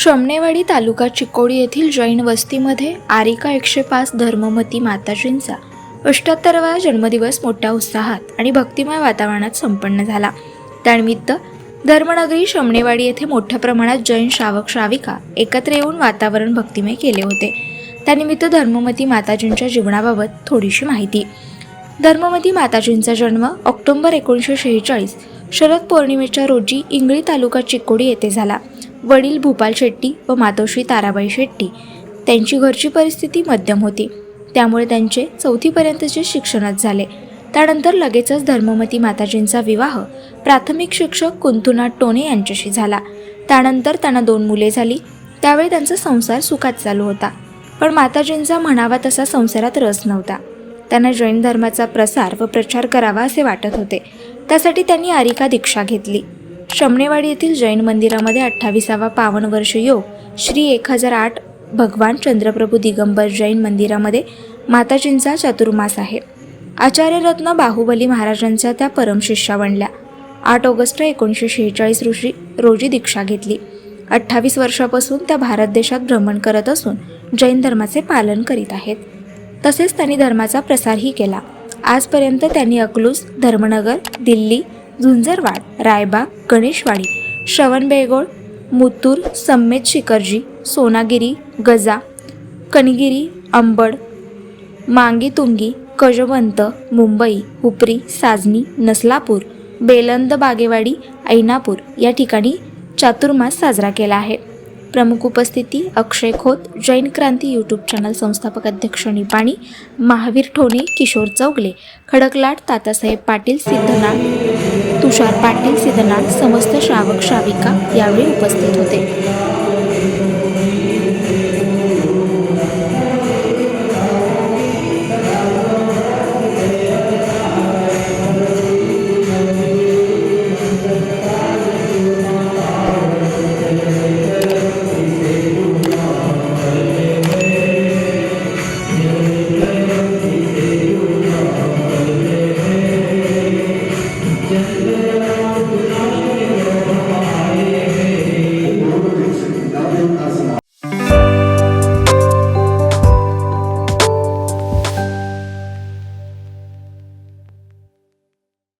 शमनेवाडी तालुका चिकोडी येथील जैन वस्तीमध्ये आरिका एकशे पाच धर्ममती माताजींचा अष्ट्याहत्तरावा जन्मदिवस मोठ्या उत्साहात आणि भक्तिमय वातावरणात संपन्न झाला. त्यानिमित्त धर्मनगरी शमनेवाडी येथे मोठ्या प्रमाणात जैन श्रावक श्राविका एकत्र येऊन वातावरण भक्तिमय केले होते. त्यानिमित्त धर्ममती माताजींच्या जीवनाबाबत थोडीशी माहिती. धर्ममती माताजींचा जन्म ऑक्टोंबर एकोणीसशे शेहेचाळीस शरद पौर्णिमेच्या रोजी इंगळी तालुका चिकोडी येथे झाला. वडील भूपाल शेट्टी व मातोश्री ताराबाई शेट्टी त्यांची घरची परिस्थिती मध्यम होती. त्यामुळे त्यांचे चौथीपर्यंतचे शिक्षणच झाले. त्यानंतर लगेचच धर्ममती माताजींचा विवाह प्राथमिक शिक्षक कुंथुनाथ टोने यांच्याशी झाला. त्यानंतर त्यांना दोन मुले झाली. त्यावेळी त्यांचा संसार सुखात चालू होता. पण माताजींचा म्हणावा तसा संसारात रस नव्हता. त्यांना जैन धर्माचा प्रसार व प्रचार करावा असे वाटत होते. त्यासाठी त्यांनी आरिका दीक्षा घेतली. शमणेवाडी येथील जैन मंदिरामध्ये अठ्ठावीसावा पावन वर्ष योग श्री एक हजार आठ भगवान चंद्रप्रभू दिगंबर जैन मंदिरामध्ये माताजींचा चतुर्मास आहे. आचार्यरत्न बाहुबली महाराजांच्या त्या परमशिष्या बनल्या. आठ ऑगस्ट एकोणीसशे शेहेचाळीस रोजी रोजी दीक्षा घेतली. अठ्ठावीस वर्षापासून त्या भारत देशात भ्रमण करत असून जैन धर्माचे पालन करीत आहेत. तसेच त्यांनी धर्माचा प्रसारही केला. आजपर्यंत त्यांनी अकलूज धर्मनगर दिल्ली झुंजरवाड रायबाग गणेशवाडी श्रवणबेळगोळ मुतूर सम्मेत शिखरजी सोनागिरी गजा कणगिरी अंबड मांगीतुंगी कजवंत मुंबई हुपरी साजनी नसलापूर बेलंद बागेवाडी ऐनापूर या ठिकाणी चातुर्मास साजरा केला आहे. प्रमुख उपस्थिती अक्षय खोत जैन क्रांती यूट्यूब चॅनल संस्थापक अध्यक्ष निपाणी महावीर ठोणे किशोर चौगले खडकलाट तातासाहेब पाटील सिद्धनाथ तुषार पाटील सिद्धनाथ समस्त श्रावक श्राविका यावेळी उपस्थित होते.